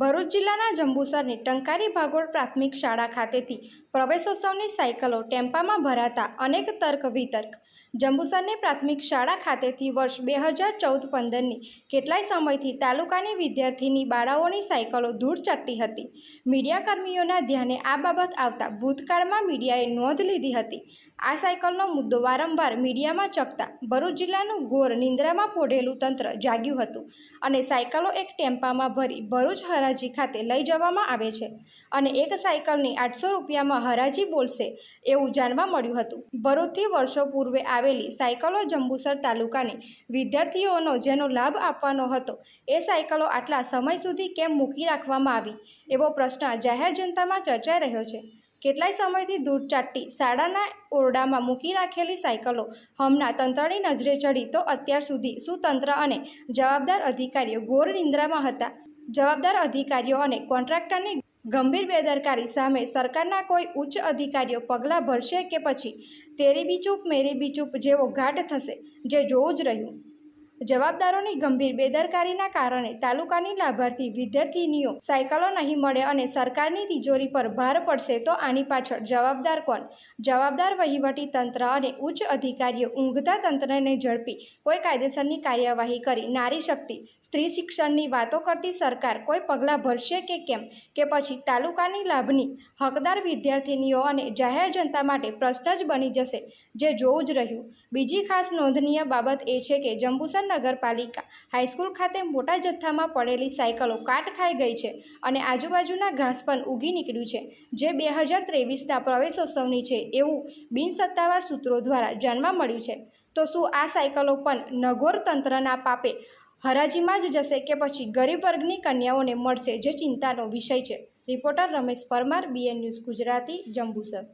ભરૂચ જિલ્લાના જંબુસરની ટંકારી ભાગોળ પ્રાથમિક શાળા ખાતેથી પ્રવેશોત્સવની સાયકલો ટેમ્પામાં ભરાતા અનેક તર્ક વિતર્ક. જંબુસરની પ્રાથમિક શાળા ખાતેથી વર્ષ બે હજાર ચૌદ પંદરની કેટલાય સમયથી તાલુકાની વિદ્યાર્થીની બાળાઓની સાયકલો ધૂળ ચટતી હતી. મીડિયાકર્મીઓના ધ્યાને આ બાબત આવતા ભૂતકાળમાં મીડિયાએ નોંધ લીધી હતી. આ સાયકલનો મુદ્દો વારંવાર મીડિયામાં ચકતા ભરૂચ જિલ્લાનું ઘોર નિંદ્રામાં પોઢેલું તંત્ર જાગ્યું હતું અને સાયકલો એક ટેમ્પામાં ભરી ભરૂચ હરાજી ખાતે લઈ જવામાં આવે છે અને એક સાયકલની આઠસો રૂપિયામાં હરાજી બોલશે એવું જાણવા મળ્યું હતું. ભરૂચથી વર્ષો પૂર્વે આવેલી સાયકલો જંબુસર તાલુકાને વિદ્યાર્થીઓનો જેનો લાભ આપવાનો હતો, એ સાયકલો આટલા સમય સુધી કેમ મૂકી રાખવામાં આવી, એવો પ્રશ્ન જાહેર જનતામાં ચર્ચાઈ રહ્યો છે. કેટલાય સમયથી દૂધ ચાટી શાળાના ઓરડામાં મૂકી રાખેલી સાયકલો હમણાં તંત્રની નજરે ચડી તો અત્યાર સુધી સુતંત્ર અને જવાબદાર અધિકારીઓ ઘોર નિંદ્રામાં હતા. જવાબદાર અધિકારીઓ અને કોન્ટ્રાક્ટરની ગંભીર બેદરકારી સામે સરકારના કોઈ ઉચ્ચ અધિકારીઓ પગલાં ભરશે કે પછી તેરી બી ચૂપ, મેરી બી ચૂપ જેવો ઘાટ થશે, જે જોવું જ રહ્યું. જવાબદારોની ગંભીર બેદરકારીના કારણે તાલુકાની લાભાર્થી વિદ્યાર્થીનીઓ સાયકલો નહીં મળે અને સરકારની તિજોરી પર ભાર પડશે તો આની પાછળ જવાબદાર કોણ? જવાબદાર વહીવટી તંત્ર અને ઉચ્ચ અધિકારીઓ ઊંઘતા તંત્રને ઝડપી કોઈ કાયદેસરની કાર્યવાહી કરી નારી શક્તિ. સ્ત્રી શિક્ષણની વાતો કરતી સરકાર કોઈ પગલાં ભરશે કે કેમ? કે પછી તાલુકાની લાભની હકદાર વિદ્યાર્થીનીઓ અને જાહેર જનતા માટે પ્રશ્ન જ બની જશે, જે જોવું જ રહ્યું. બીજી ખાસ નોંધનીય બાબત એ છે કે જંબુસર નગરપાલિકા. હાઈસ્કૂલ ખાતે મોટા જથ્થામાં પડેલી સાયકલો કાટ ખાઈ ગઈ છે અને આજુબાજુના ઘાસ પણ ઉગી નીકળ્યું છે. જે બે હજાર ત્રેવીસના પ્રવેશોત્સવની છે એવું બિનસત્તાવાર સૂત્રો દ્વારા જાણવા મળ્યું છે. તો શું આ સાયકલો પણ નગોર તંત્રના પાપે હરાજીમાં જ જશે કે પછી ગરીબ વર્ગની કન્યાઓને મળશે જે ચિંતાનો વિષય છે? Reporter Ramesh Parmar, BN news Gujarati, Jambusar.